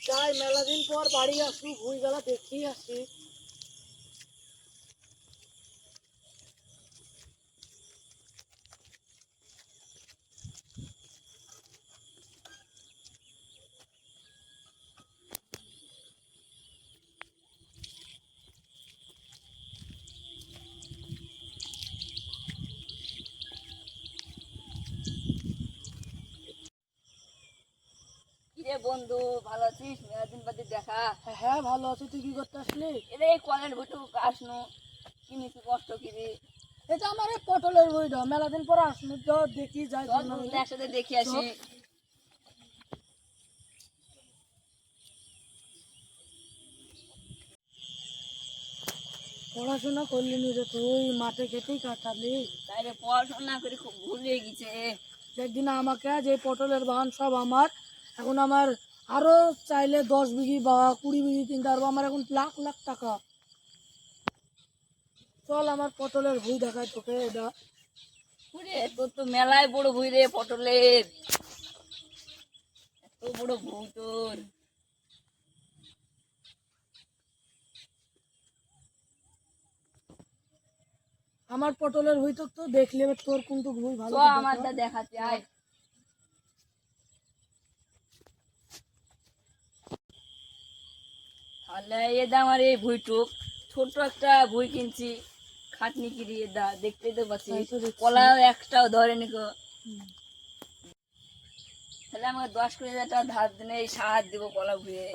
যাই মেলা দিন পর বাড়ি আসি ভুই গেলা দেখি আসি। কিরে বন্ধু ভালো আছিস? মেলাদিন বাদে দেখা। হ্যাঁ ভালো আছি। তুই কি করতে আসলি? এরে কলের বইটু আসনু। কিনি কি কষ্ট কিরি। এটা আমার এই পটলের বইটা মেলা পর আসলি তো দেখি যাই একসাথে দেখে আসি। পড়াশোনা করলি নি রে তুই মাঠে খেতেই কাটালি। পড়াশোনা করে খুব ভুলে গেছে। একদিন আমাকে যে পটলের বাগান সব আমার এখন আমার আরও চাইলে দশ বিঘি বা কুড়ি বিঘি কিনতে পারব। আমার এখন লাখ লাখ টাকা। চল আমার পটলের ভুই দেখায় তোকে এটা। তোর তো মেলায় বড় ভুই রে পটলের। এত বড় ভুই তোর। আমার পটলের ভুই তো তো দেখলে তোর কোনটু ভুই ভালো। আমারটা দেখাতে আয়। তাহলে এ দা আমার এই ভুইটুক। ছোট একটা ভুই কিনছি খাটনি কিরি দা দেখতে তো পাচ্ছি। কলা একটাও ধরে নিকো তাহলে আমাকে দশ কুড়ি হাজার টাকা ধার দিনে এই দিব কলা ভুয়ে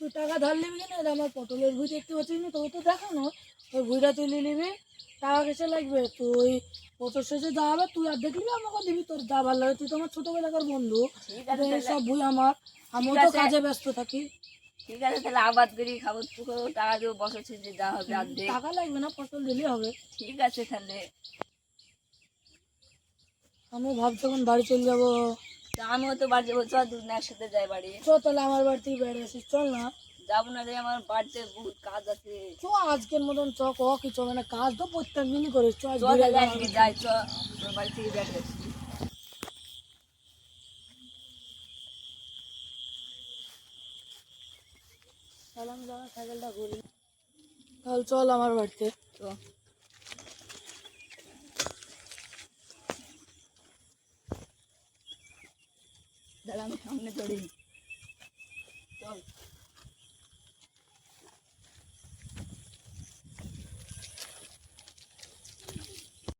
তুই টাকা ধার নিবি কিনা? আমার পটলের ভুই দেখতে পাচ্ছিস না? তোকে তো দেখানো ওই ভুইটা তুলে নিবি। টাকা কেসে লাগবে? তুই বছর শেষে যা হবে তুই আর দেখবি আমাকে দিবি? তোর যা ভালো লাগে তুই তো আমার ছোটবেলাকার বন্ধু। সব ভুই আমার। আমিও তো কাজে ব্যস্ত থাকি। ঠিক আছে তাহলে আবাদ করি খাব টাকা দেবো বছর শেষে যা হবে অর্ধেক। টাকা লাগবে না দিলেই হবে। ঠিক আছে তাহলে। আমি ভাবছি এখন বাড়ি চলে যাব। তা আমিও তো বাড়ি যাব চল দুদিন একসাথে যাই বাড়ি। চ তাহলে আমার বাড়ি থেকে বেড়ে আসিস চল না। যাব না রে আমার বাড়িতে বহুত কাজ আছে। চ আজকের মতন চ ক কিছু হবে না কাজ তো প্রত্যেক দিনই করিস। চ আজ চল। যাই চ তোর বাড়ি থেকে বেড়ে তাহলে আমি যখন সাইকেলটা ঘুরি। তাহলে চল আমার বাড়িতে। তো দাঁড়া, আমি সামনে চড়ি চল।